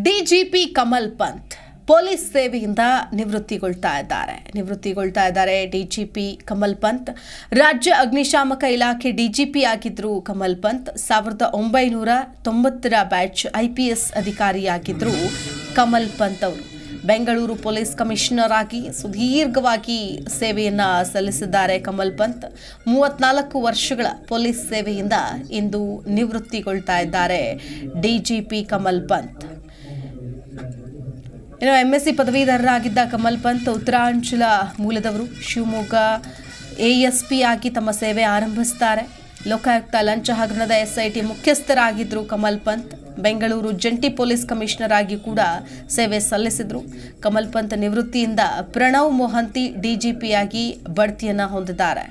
DGP Kamal Pant police ಸೇವೆಯಿಂದ ನಿವೃತ್ತಿಗೊಳ್ತಾ ಇದ್ದಾರೆ. ನಿವೃತ್ತಿಗೊಳ್ತಾ ಇದ್ದಾರೆ ಡಿಜಿಪಿ ಕಮಲ್ ಪಂತ್. ರಾಜ್ಯ ಅಗ್ನಿಶಾಮಕ ಇಲಾಖೆ ಡಿಜಿಪಿ ಆಗಿದ್ರು ಕಮಲ್ ಪಂತ್ ಸಾವಿರದ ಒಂಬೈನೂರ ತೊಂಬತ್ತರ ಬ್ಯಾಚ್ ಐ ಪಿ ಎಸ್ ಅಧಿಕಾರಿಯಾಗಿದ್ರು ಕಮಲ್ ಪಂತ್ ಅವರು. ಬೆಂಗಳೂರು ಪೊಲೀಸ್ ಕಮಿಷನರ್ ಆಗಿ ಸುದೀರ್ಘವಾಗಿ ಸೇವೆಯನ್ನು ಸಲ್ಲಿಸಿದ್ದಾರೆ ಕಮಲ್ ಪಂತ್. ಮೂವತ್ನಾಲ್ಕು ವರ್ಷಗಳ ಪೊಲೀಸ್ ಸೇವೆಯಿಂದ ಇಂದು ನಿವೃತ್ತಿಗೊಳ್ತಾ ಇದ್ದಾರೆ ಡಿಜಿಪಿ ಕಮಲ್ ಪಂತ್. ಇನ್ನು ಎಂ ಎಸ್ ಸಿ ಪದವೀಧರರಾಗಿದ್ದ ಕಮಲ್ ಪಂತ್ ಉತ್ತರಾಂಚಲ ಮೂಲದವರು ಶಿವಮೊಗ್ಗ ಎ ಎಸ್ ಪಿ ಆಗಿ ತಮ್ಮ ಸೇವೆ ಆರಂಭಿಸ್ತಾರೆ. ಲೋಕಾಯುಕ್ತ ಲಂಚ ಹಗರಣದ ಎಸ್ಐಟಿ ಮುಖ್ಯಸ್ಥರಾಗಿದ್ದರು ಕಮಲ್ ಪಂತ್ ಬೆಂಗಳೂರು ಜಂಟಿ ಪೊಲೀಸ್ ಕಮಿಷನರ್ ಆಗಿ ಕೂಡ ಸೇವೆ ಸಲ್ಲಿಸಿದ್ರು. ಕಮಲ್ ಪಂತ್ ನಿವೃತ್ತಿಯಿಂದ ಪ್ರಣವ್ ಮೊಹಂತಿ ಡಿಜಿಪಿಯಾಗಿ ಬಡ್ತಿಯನ್ನ ಹೊಂದಿದ್ದಾರೆ.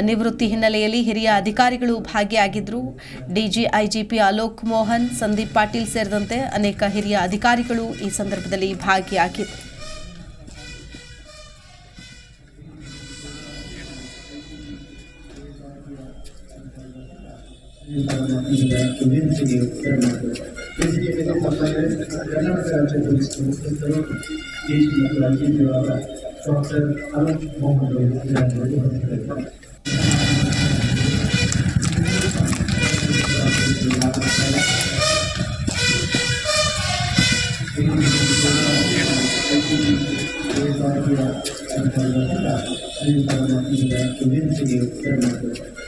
ನಿವೃತ್ತಿ ಹಿನ್ನೆಲೆಯಲ್ಲಿ ಹಿರಿಯ ಅಧಿಕಾರಿಗಳು ಭಾಗಿಯಾಗಿದ್ರು. ಡಿಜಿ ಐಜಿಪಿ ಅಲೋಕ್ ಮೋಹನ್, ಸಂದೀಪ್ ಪಾಟೀಲ್ ಸೇರಿದಂತೆ ಅನೇಕ ಹಿರಿಯ ಅಧಿಕಾರಿಗಳು ಈ ಸಂದರ್ಭದಲ್ಲಿ ಭಾಗಿಯಾಗಿದ್ದರು. ಡಾಕ್ಟರ್ ಅನಂತ್ ಮೊಹಮ್ಮದ್